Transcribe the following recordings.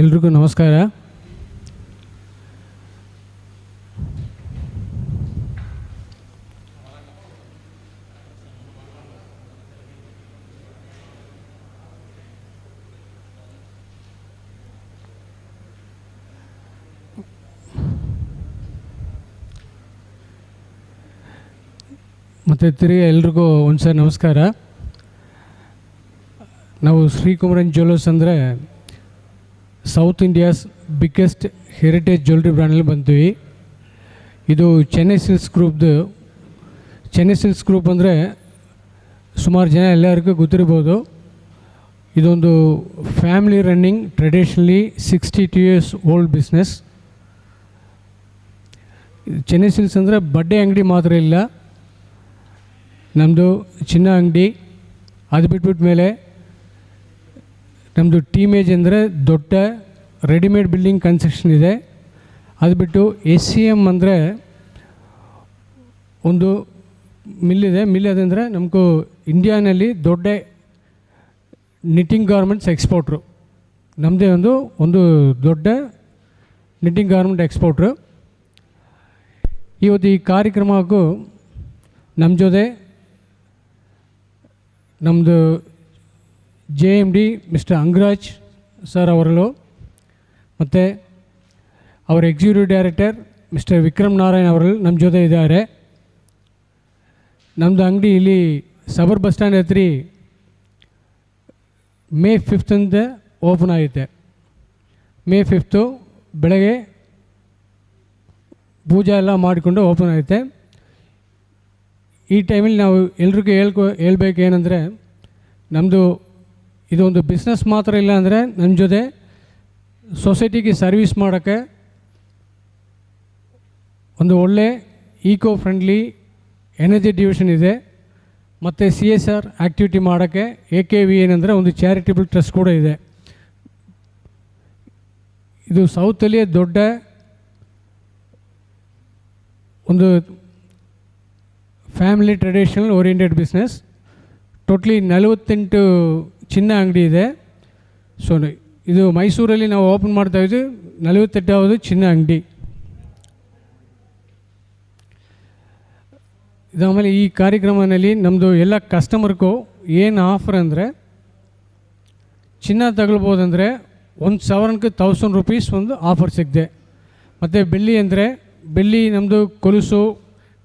ಎಲ್ರಿಗೂ ನಮಸ್ಕಾರ. ಮತ್ತು ತಿರುಗಿ ಎಲ್ರಿಗೂ ಒಂದ್ಸರಿ ನಮಸ್ಕಾರ. ನಾವು ಶ್ರೀಕುಮಾರನ್ ಜ್ಯುವೆಲ್ಲರ್ಸ್ ಅಂದರೆ south India's biggest heritage jewellery ಬ್ರ್ಯಾಂಡಲ್ಲಿ ಬಂತೀವಿ ಇದು ಚೆನ್ನೈ ಸಿಲ್ಸ್ ಗ್ರೂಪ್ದು ಚೆನ್ನೈ ಸಿಲ್ಕ್ಸ್ ಗ್ರೂಪ್ ಅಂದರೆ ಸುಮಾರು ಜನ ಎಲ್ಲರಿಗೂ ಗೊತ್ತಿರ್ಬೋದು ಇದೊಂದು family running traditionally sixty two years old business Chennai silks ಅಂದರೆ ಬಡ್ಡೆ ಅಂಗಡಿ ಮಾತ್ರ ಇಲ್ಲ. ನಮ್ಮದು ಚಿನ್ನ ಅಂಗಡಿ. ಅದು ಬಿಟ್ಬಿಟ್ಟ ಮೇಲೆ ನಮ್ಮದು ಟೀಮೇಜ್ ಅಂದರೆ ದೊಡ್ಡ ರೆಡಿಮೇಡ್ ಬಿಲ್ಡಿಂಗ್ ಕನ್ಸ್ಟ್ರಕ್ಷನ್ ಇದೆ. ಅದು ಬಿಟ್ಟು ಎಸ್ ಸಿ ಎಂ ಅಂದರೆ ಒಂದು ಮಿಲ್ ಇದೆ. ಮಿಲ್ ಅದಂದರೆ ನಮಗೂ ಇಂಡಿಯಾನಲ್ಲಿ ದೊಡ್ಡ ನಿಟ್ಟಿಂಗ್ ಗಾರ್ಮೆಂಟ್ಸ್ ಎಕ್ಸ್ಪೋರ್ಟ್ರು ನಮ್ಮದೇ ಒಂದು ಒಂದು ದೊಡ್ಡ ನಿಟ್ಟಿಂಗ್ ಗಾರ್ಮೆಂಟ್ ಎಕ್ಸ್ಪೋರ್ಟ್ರು ಇವತ್ತು ಈ ಕಾರ್ಯಕ್ರಮಕ್ಕೂ ನಮ್ಮ ಜೊತೆ ನಮ್ಮದು J M D Mister Angaraj sir ಅವರಲ್ಲೂ, ಮತ್ತು ಅವರ executive director Mister Vikram Narayan ಅವರು ನಮ್ಮ ಜೊತೆ ಇದ್ದಾರೆ. ನಮ್ಮದು ಅಂಗಡಿ ಇಲ್ಲಿ ಸಬರ್ ಬಸ್ ಸ್ಟ್ಯಾಂಡ್ ಹತ್ರಿ ಮೇ ಫಿಫ್ತಂದ ಓಪನ್ ಆಗುತ್ತೆ. ಮೇ ಫಿಫ್ತು ಬೆಳಗ್ಗೆ ಪೂಜೆ ಎಲ್ಲ ಮಾಡಿಕೊಂಡು ಓಪನ್ ಆಗುತ್ತೆ. ಈ ಟೈಮಲ್ಲಿ ನಾವು ಎಲ್ರಿಗೂ ಹೇಳ್ಕೊ ಹೇಳ್ಬೇಕು ಏನಂದರೆ ನಮ್ಮದು ಇದೊಂದು ಬಿಸ್ನೆಸ್ ಮಾತ್ರ ಇಲ್ಲ ಅಂದರೆ ನನ್ನ ಜೊತೆ ಸೊಸೈಟಿಗೆ ಸರ್ವಿಸ್ ಮಾಡೋಕ್ಕೆ ಒಂದು ಒಳ್ಳೆ ಈಕೋ ಫ್ರೆಂಡ್ಲಿ ಎನರ್ಜಿ ಡಿವಿಷನ್ ಇದೆ. ಮತ್ತು ಸಿ ಎಸ್ ಆರ್ ಆ್ಯಕ್ಟಿವಿಟಿ ಮಾಡೋಕ್ಕೆ ಎ ಕೆ ವಿ ಏನಂದರೆ ಒಂದು ಚಾರಿಟೇಬಲ್ ಟ್ರಸ್ಟ್ ಕೂಡ ಇದೆ. ಇದು ಸೌತಲ್ಲಿಯೇ ದೊಡ್ಡ ಒಂದು family traditional oriented business totally ನಲವತ್ತೆಂಟು ಚಿನ್ನ ಅಂಗಡಿ ಇದೆ. ಸೊ ಇದು ಮೈಸೂರಲ್ಲಿ ನಾವು ಓಪನ್ ಮಾಡ್ತಾ ಇದ್ದೀವಿ ನಲವತ್ತೆಂಟಾவது ಚಿನ್ನ ಅಂಗಡಿ. ಇದಾದಮೇಲೆ ಈ ಕಾರ್ಯಕ್ರಮದಲ್ಲಿ ನಮ್ಮದು ಎಲ್ಲ ಕಸ್ಟಮರ್ಗೂ ಏನು ಆಫರ್ ಅಂದರೆ, ಚಿನ್ನ ತಗೊಳ್ಬೋದಂದರೆ ಒಂದು ಸಾವಿರಕ್ಕೆ ತೌಸಂಡ್ ರುಪೀಸ್ ಒಂದು ಆಫರ್ ಸಿಕ್ಕಿದೆ ಮತ್ತು ಬೆಳ್ಳಿ ಅಂದರೆ, ಬೆಳ್ಳಿ ನಮ್ಮದು ಕೊಲುಸು,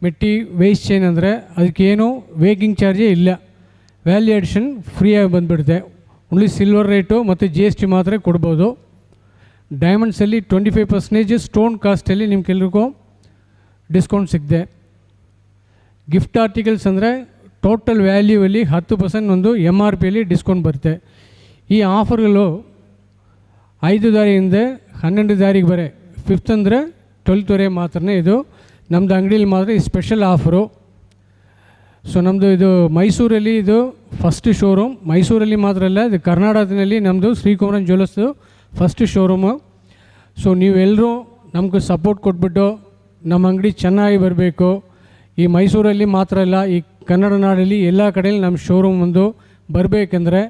ಮೆಟ್ಟಿ ವೇಸ್ಟ್ ಚೈನ್ ಅಂದರೆ, ಅದಕ್ಕೇನು ವೇಕಿಂಗ್ ಚಾರ್ಜೇ ಇಲ್ಲ. ವ್ಯಾಲ್ಯೂ ಅಡಿಷನ್ ಫ್ರೀಯಾಗಿ ಬಂದುಬಿಡುತ್ತೆ. ಓನ್ಲಿ ಸಿಲ್ವರ್ ರೇಟು ಮತ್ತು ಜಿ ಎಸ್ ಟಿ ಮಾತ್ರ ಕೊಡ್ಬೋದು. ಡೈಮಂಡ್ಸಲ್ಲಿ ಟ್ವೆಂಟಿ ಫೈವ್ ಪರ್ಸೆಂಟೇಜ್ ಸ್ಟೋನ್ ಕಾಸ್ಟಲ್ಲಿ ನಿಮ್ಗೆಲ್ರಿಗೂ ಡಿಸ್ಕೌಂಟ್ ಸಿಕ್ಕಿದೆ ಗಿಫ್ಟ್ ಆರ್ಟಿಕಲ್ಸ್ ಅಂದರೆ ಟೋಟಲ್ ವ್ಯಾಲ್ಯೂವಲ್ಲಿ ಹತ್ತು ಪರ್ಸೆಂಟ್ ಒಂದು ಎಂ ಆರ್ ಪಿಯಲ್ಲಿ ಡಿಸ್ಕೌಂಟ್ ಬರುತ್ತೆ. ಈ ಆಫರ್ಗಳು ಐದು ದಾರಿಯಿಂದ ಹನ್ನೆರಡು ದಾರಿಗೆ ಬರೆ ಫಿಫ್ತ್ ಅಂದರೆ ಟ್ವೆಲ್ತ್ವರೆ ಮಾತ್ರ ಇದು. ನಮ್ಮದು ಅಂಗಡಿಯಲ್ಲಿ ಮಾತ್ರ ಈ ಸ್ಪೆಷಲ್ ಆಫರು ಸೊ ನಮ್ಮದು ಇದು ಮೈಸೂರಲ್ಲಿ ಇದು ಫಸ್ಟ್ ಶೋರೂಮ್ ಮೈಸೂರಲ್ಲಿ ಮಾತ್ರ ಅಲ್ಲ, ಇದು ಕರ್ನಾಟಕದಲ್ಲಿ ನಮ್ಮದು ಶ್ರೀಕುಮಾರನ್ ಜ್ಯುವೆಲ್ಲರ್ಸ್ದು ಫಸ್ಟ್ ಶೋರೂಮು ಸೊ ನೀವೆಲ್ಲರೂ ನಮಗೆ ಸಪೋರ್ಟ್ ಕೊಟ್ಬಿಟ್ಟು ನಮ್ಮ ಅಂಗಡಿ ಚೆನ್ನಾಗಿ ಬರಬೇಕು. ಈ ಮೈಸೂರಲ್ಲಿ ಮಾತ್ರ ಅಲ್ಲ, ಈ ಕನ್ನಡ ನಾಡಲ್ಲಿ ಎಲ್ಲ ಕಡೆಯಲ್ಲಿ ನಮ್ಮ ಶೋರೂಮ್ ಒಂದು ಬರಬೇಕೆಂದ್ರೆ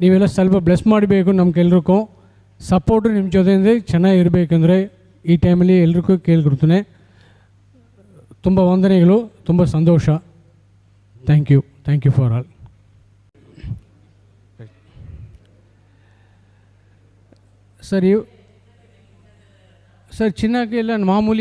ನೀವೆಲ್ಲ ಸ್ವಲ್ಪ ಬ್ಲೆಸ್ ಮಾಡಬೇಕು ನಮ್ಗೆಲ್ರಿಗೂ ಸಪೋರ್ಟು ನಿಮ್ಮ ಜೊತೆಯಿಂದ ಚೆನ್ನಾಗಿರಬೇಕಂದ್ರೆ ಈ ಟೈಮಲ್ಲಿ ಎಲ್ರಿಗೂ ಕೇಳ್ಕೊಡ್ತೇನೆ. ತುಂಬ ವಂದನೆಗಳು, ತುಂಬ ಸಂತೋಷ. thank you thank you for all sir ಇವ್ ಸರ್ ಚಿನ್ನಕ್ಕೆ ಎಲ್ಲ ಮಾಮೂಲಿ